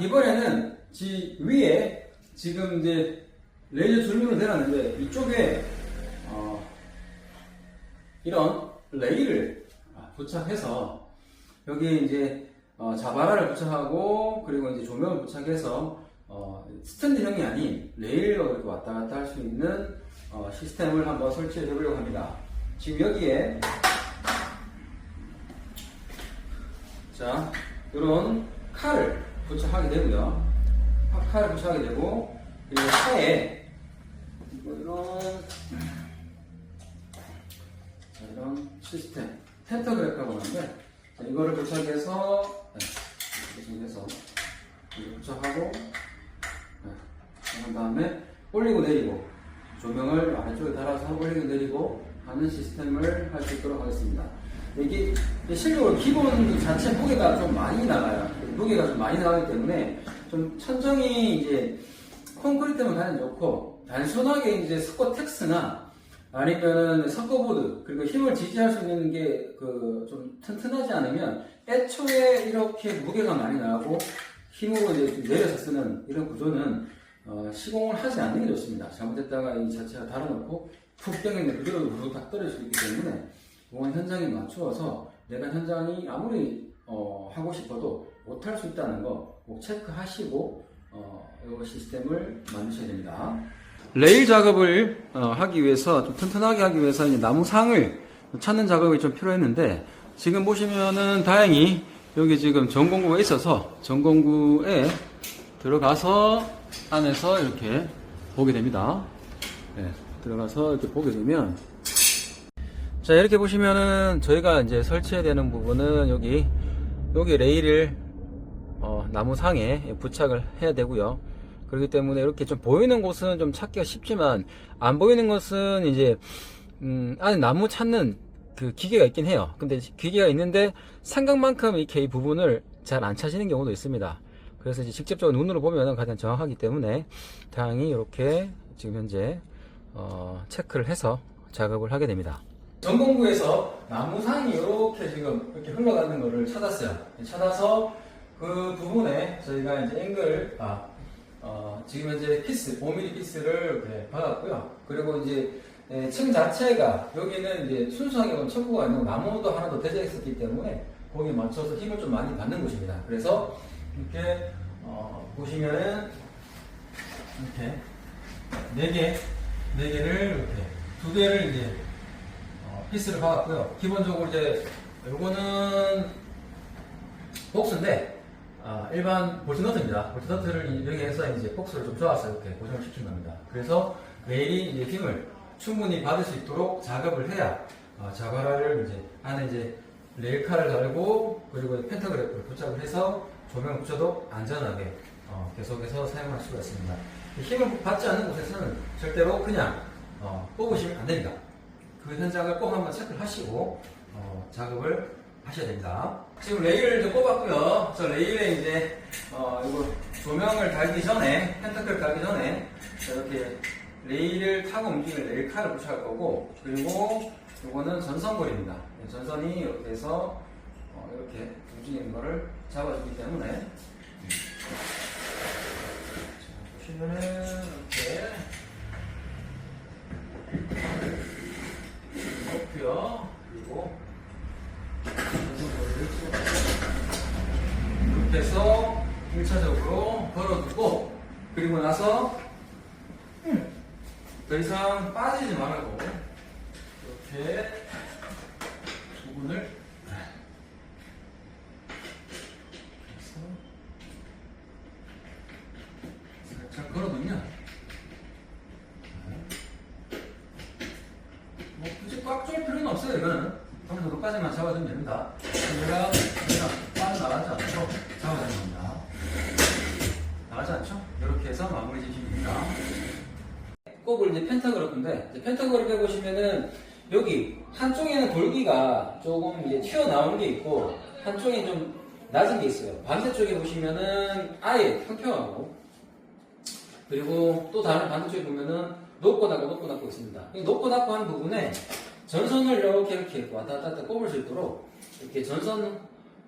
이번에는 지 위에 지금 이제 레이저 줄무를 내놨는데 이쪽에 어, 이런 레일을 부착해서 여기에 이제 어, 자바라를 부착하고 그리고 이제 조명을 부착해서 어, 스탠드형이 아닌 레일로 이렇게 왔다 갔다 할 수 있는 어, 시스템을 한번 설치해 보려고 합니다. 지금 여기에 자 이런 칼을 부착하게 되고요. 칼을 부착하게 되고 그리고 차에 뭐 이런 자, 이런 시스템 펜터그래프라고 하는데 자, 이거를 부착해서 네, 이렇게 해서 부착하고 네, 그런 다음에 올리고 내리고 조명을 아래쪽에 달아서 올리고 내리고 하는 시스템을 할 수 있도록 하겠습니다. 이게 실제로 기본 자체 무게가 좀 많이 나가요. 무게가 좀 많이 나가기 때문에 좀 천정이 이제 콘크리트만 가면 좋고 단순하게 이제 스코텍스나 아니면은 서커보드 그리고 힘을 지지할 수 있는 게 그 좀 튼튼하지 않으면 애초에 이렇게 무게가 많이 나가고 힘으로 이제 좀 내려서 쓰는 이런 구조는 어, 시공을 하지 않는 게 좋습니다. 잘못했다가 이 자체가 달아놓고 푹 병인데 그대로 우르르 딱 떨어질 수 있기 때문에 이건 현장에 맞추어서 내가 현장이 아무리 어, 하고 싶어도 못할 수 있다는 거 꼭 체크하시고 어, 이 시스템을 만드셔야 됩니다. 레일 작업을 어, 하기 위해서 좀 튼튼하게 하기 위해서 이제 나무 상을 찾는 작업이 좀 필요했는데 지금 보시면은 다행히 여기 지금 전공구가 있어서 전공구에 들어가서 안에서 이렇게 보게 됩니다. 네, 들어가서 이렇게 보게 되면 자 이렇게 보시면은 저희가 이제 설치해야 되는 부분은 여기 여기 레일을 어, 나무 상에 부착을 해야 되고요. 그렇기 때문에 이렇게 좀 보이는 곳은 좀 찾기가 쉽지만 안 보이는 것은 이제 음, 안에 나무 찾는 그 기계가 있긴 해요. 근데 기계가 있는데 생각만큼 이렇게 이 부분을 잘 안 찾는 경우도 있습니다. 그래서 이제 직접적으로 눈으로 보면 가장 정확하기 때문에 다행히 이렇게 지금 현재 어, 체크를 해서 작업을 하게 됩니다. 전공구에서 나무상이 이렇게 지금 이렇게 흘러가는 거를 찾았어요. 찾아서 그 부분에 저희가 이제 앵글, 아, 어, 지금 현재 피스, 5mm 피스를 이렇게 받았고요. 그리고 이제 예, 층 자체가 여기는 이제 순수하게 척구가 아니고 나무도 하나 더 대져 있었기 때문에 거기에 맞춰서 힘을 좀 많이 받는 곳입니다. 그래서 이렇게 어, 보시면은 이렇게 네 개, 네 개를 이렇게 두 개를 이제 어, 피스를 박았고요. 기본적으로 이제 요거는 복스인데 아, 일반 볼트너트입니다. 볼트너트를 이용해서 이제 복스를 좀 조아서 이렇게 고정을 시킨 겁니다. 그래서 레일이 이제 힘을 충분히 받을 수 있도록 작업을 해야 어, 자바라를 이제 안에 이제 레일카를 달고 그리고 펜타그래프를 부착을 해서 조명을 붙여도 안전하게 어, 계속해서 사용할 수가 있습니다. 힘을 받지 않는 곳에서는 절대로 그냥 어, 뽑으시면 안 됩니다. 그 현장을 꼭 한번 체크를 하시고 어, 작업을 하셔야 됩니다. 지금 레일을 좀 뽑았고요. 저 레일에 이제 어, 이거 조명을 달기 전에 펜타클 달기 전에 이렇게 레일을 타고 움직이는 레일카를 붙여할 거고 그리고 이거는 전선고리입니다. 전선이 이렇게 해서 어, 이렇게 움직이는 거를 잡아주기 때문에 자, 보시면은 이렇게 놓고요. 그리고 전선고리를 이렇게 해서 1차적으로 걸어두고 그리고 나서 더 이상 빠지지 말고 이렇게 부분을. 살짝 걸어두면 뭐 굳이 꽉 조일 필요는 없어요 이거는. 어느 정도까지만 잡아주면 됩니다. 얘가 그냥 빠져나가지 않고 잡아주는 겁니다. 나가지 않죠? 이렇게 해서 마무리 지시면 됩니다 꼽을 이제 펜타그래프인데 이제 펜타그래프에 보시면은 여기 한쪽에는 돌기가 조금 이제 튀어나온 게 있고 한쪽에 좀 낮은 게 있어요. 반대쪽에 보시면은 아예 평평하고 그리고 또 다른 반대쪽에 보면은 높고 낮고 높고 낮고 있습니다. 이 높고 낮고 하는 부분에 전선을 이렇게 이렇게 왔다 갔다 꼽을 수 있도록 이렇게 전선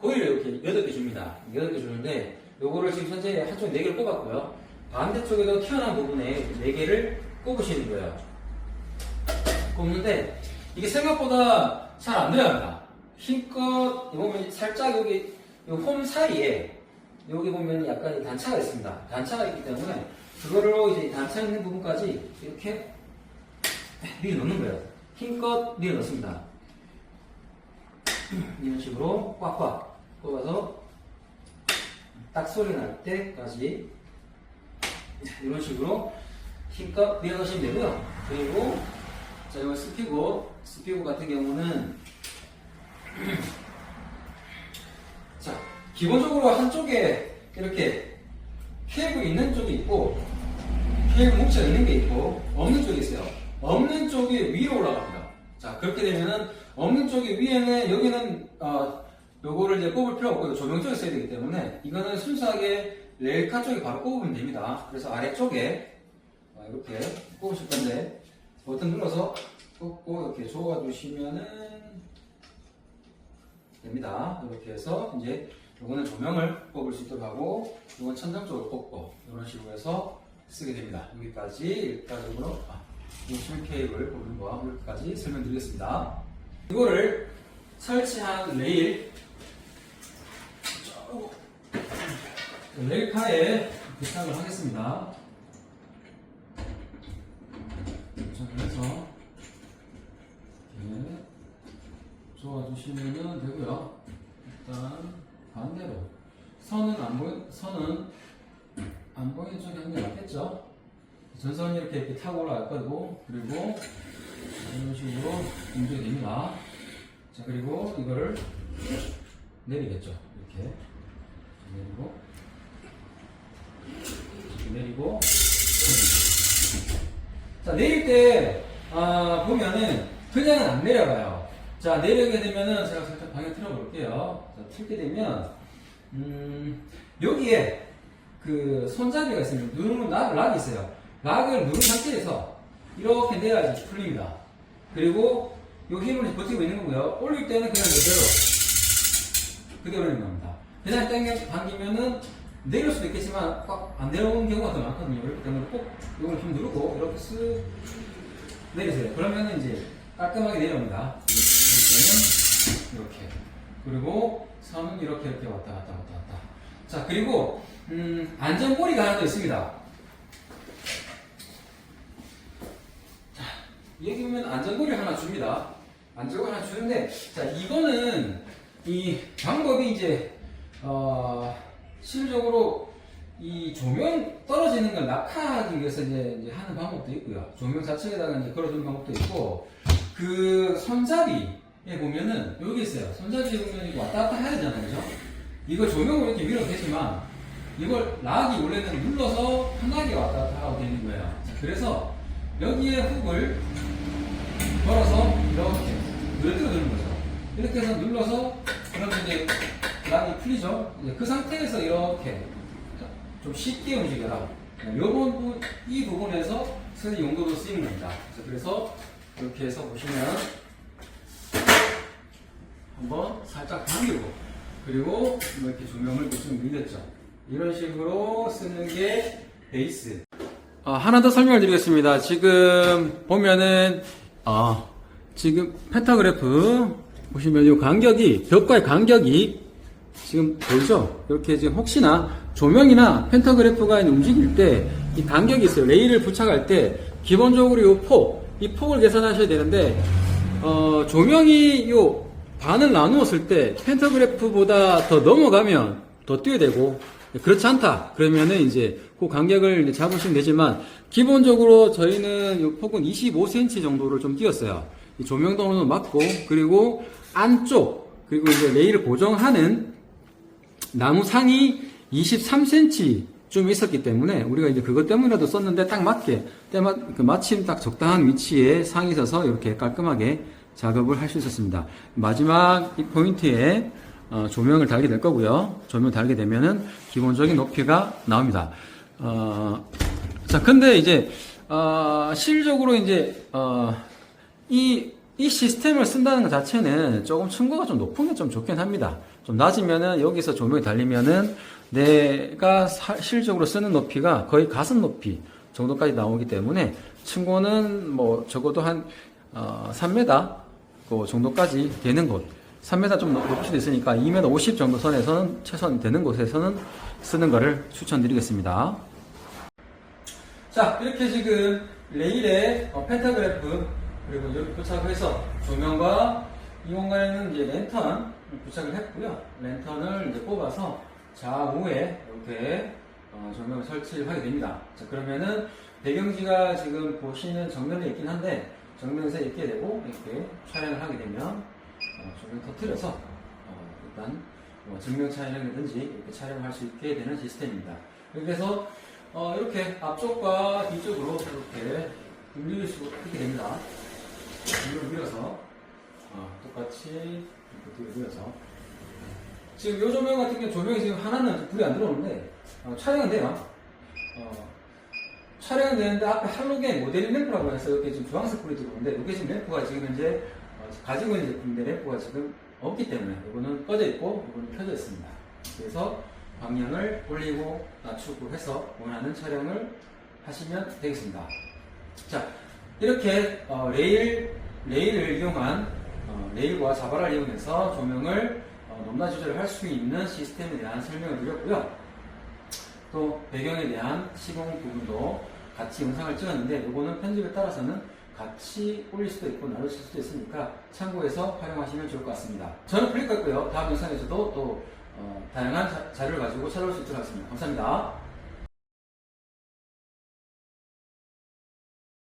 고리를 이렇게 8개 줍니다. 8개 주는데 요거를 지금 현재 한쪽 4개를 꼽았고요. 반대쪽에도 튀어나온 부분에 4개를 꼽으시는 거예요. 꼽는데 이게 생각보다 잘 안 들어갑니다. 힘껏 보면 살짝 여기 요홈 사이에 여기 보면 약간 이 단차가 있습니다. 단차가 있기 때문에 그거로 이제 이 단차 있는 부분까지 이렇게 밀어 넣는 거예요. 힘껏 밀어 넣습니다. 이런 식으로 꽉꽉 꼽아서 딱 소리 날 때까지 이런 식으로 힘껏 밀어 넣으시면 되고요. 그리고 자, 이거 스피고, 스피고 같은 경우는 자, 기본적으로 한쪽에 이렇게 케이블 있는 쪽이 있고 케이블 목재가 있는 게 있고 없는 쪽이 있어요. 없는 쪽이 위로 올라갑니다. 자, 그렇게 되면은 없는 쪽이 위에는 여기는 어, 요거를 이제 꼽을 필요 없고 조명 쪽에 써야 되기 때문에 이거는 순수하게 레일카 쪽에 바로 꼽으면 됩니다. 그래서 아래쪽에 어, 이렇게 꼽으실 건데 버튼 눌러서 꽂고 이렇게 조아 주시면은 됩니다. 이렇게 해서 이제 요거는 조명을 꼽을 수 있도록 하고 요건 천장 쪽으로 꼽고 이런 식으로 해서 쓰게 됩니다. 여기까지 일괄적으로 아, 요실 케이블 꼽는 거 여기까지 설명드리겠습니다. 이거를 설치한 레일 쭉 레일카에 부착을 하겠습니다. 부착해서 이렇게 좋아주시면 되고요. 일단 반대로 선은 안 보이 선은 안 보이는 쪽이 한게 낫겠죠. 전선이 이렇게, 이렇게 타고 올라갈 거고 그리고 이런 식으로 움직이 됩니다. 자 그리고 이거를 내리겠죠. 이렇게 내리고 내리고 자 내릴 때 아, 보면은 그냥은 안 내려가요. 자 내리게 되면은 제가 살짝 방향 틀어볼게요. 자 틀게 되면 음, 여기에 그 손잡이가 있으면 누르면 락, 락이 있어요. 락을 누른 상태에서 이렇게 내려야지 풀립니다. 그리고 요 힘을 버티고 있는 거고요. 올릴 때는 그냥 그대로 그대로 내는 겁니다. 그냥 당겨 당기면은 내릴 수도 있겠지만 꽉 안 내려오는 경우가 더 많거든요. 그렇기 때문에 꼭 이걸 힘 누르고 이렇게 쓱 내리세요. 그러면은 이제 깔끔하게 내려옵니다. 이때는 이렇게 그리고 선은 이렇게 이렇게 왔다 갔다 왔다 갔다. 자 그리고 음, 안전고리가 하나 더 있습니다. 자 여기 보면 안전고리 하나 줍니다. 안전고리 하나 주는데 자 이거는 이 방법이 이제 어, 실질적으로 이 조명 떨어지는 걸 낙하하기 위해서 이제, 이제 하는 방법도 있고요. 조명 자체에다가 이제 걸어주는 방법도 있고, 그 손잡이 에 보면은 여기 있어요. 손잡이에 보면 이거 왔다 갔다 해야 되잖아요. 그죠? 이거 조명으로 이렇게 밀어도 되지만, 이걸 락이 원래는 눌러서 편하게 왔다 갔다 하고 되는 거예요. 자, 그래서 여기에 훅을 걸어서 이렇게 늘어뜨려 주는 거죠. 이렇게 해서 눌러서 그러면 이제 락이 풀리죠. 이제 그 상태에서 이렇게 좀 쉽게 움직여라. 이 부분, 이 부분에서 쓰는 용도로 쓰이는 겁니다. 그래서 이렇게 해서 보시면 한번 살짝 당기고 그리고 뭐 이렇게 조명을 좀 밀렸죠. 이런 식으로 쓰는 게 베이스. 어, 하나 더 설명을 드리겠습니다. 지금 보면은 어, 지금 펜타그래프 보시면 이 간격이 벽과의 간격이 지금 보이죠? 이렇게 지금 혹시나 조명이나 펜타그래프가 움직일 때 이 간격이 있어요. 레일을 부착할 때 기본적으로 이 폭, 이 폭을 계산하셔야 되는데 어, 조명이 요 반을 나누었을 때 펜타그래프보다 더 넘어가면 더 뛰어야 되고 그렇지 않다. 그러면은 이제 그 간격을 잡으시면 되지만 기본적으로 저희는 이 폭은 25cm 정도를 좀. 이 조명도는 맞고 그리고 안쪽 그리고 이제 레일을 고정하는 나무 상이 23cm 좀 있었기 때문에 우리가 이제 그것 때문에라도 썼는데 딱 맞게 때마 그 마침 딱 적당한 위치에 상이 있어서 이렇게 깔끔하게 작업을 할 수 있었습니다. 마지막 이 포인트에 어, 조명을 달게 될 거고요. 조명 달게 되면은 기본적인 높이가 나옵니다. 어, 자, 근데 이제 어, 실적으로 이제 어, 이, 이 시스템을 쓴다는 것 자체는 조금 층고가 좀 높은 게 좀 좋긴 합니다. 좀 낮으면은 여기서 조명이 달리면은 내가 사- 실질적으로 쓰는 높이가 거의 가슴 높이 정도까지 나오기 때문에 층고는 뭐 적어도 한 어, 3m 그 정도까지 되는 곳 3m 좀 높- 높을 수도 있으니까 2m 50 정도 선에서는 최소한 되는 곳에서는 쓰는 거를 추천드리겠습니다. 자, 이렇게 지금 레일에 어, 펜타그래프 그리고 이렇게 부착해서 조명과 이 공간에는 이제 랜턴 부착을 했고요. 랜턴을 이제 뽑아서 좌우에 이렇게 어, 조명을 설치를 하게 됩니다. 자, 그러면은 배경지가 지금 보시는 정면에 있긴 한데 정면에서 있게 되고 이렇게 촬영을 하게 되면 어, 조명 터트려서 어, 일단 뭐 증명 촬영이든지 이렇게 촬영을 할 수 있게 되는 시스템입니다. 그래서 어, 이렇게 앞쪽과 뒤쪽으로 이렇게 밀릴 수 있게 됩니다. 뒤로 밀어서 어, 똑같이 이렇게 뒤로 밀어서 지금 이 조명 같은 경우 조명이 지금 하나는 불이 안 들어오는데 어, 촬영은 돼요. 어, 촬영은 되는데 앞에 할로겐 모델링 램프라고 해서 이렇게 지금 주황색 불이 들어오는데 이게 지금 램프가 지금 현재 어, 가지고 있는 제품인데 램프가 지금 없기 때문에 이거는 꺼져 있고 이거는 켜져 있습니다. 그래서 방향을 올리고 낮추고 해서 원하는 촬영을 하시면 되겠습니다. 자, 이렇게 어, 레일 레일을 이용한 어, 레일과 자바라를 이용해서 조명을 어, 높낮이 조절을 할수 있는 시스템에 대한 설명을 드렸고요. 또 배경에 대한 시공 부분도 같이 영상을 찍었는데 이거는 편집에 따라서는 같이 올릴 수도 있고 나누실 수도 있으니까 참고해서 활용하시면 좋을 것 같습니다. 저는 플리카고요. 다음 영상에서도 또 어, 다양한 자, 자료를 가지고 찾아올 수 있도록 하겠습니다. 감사합니다.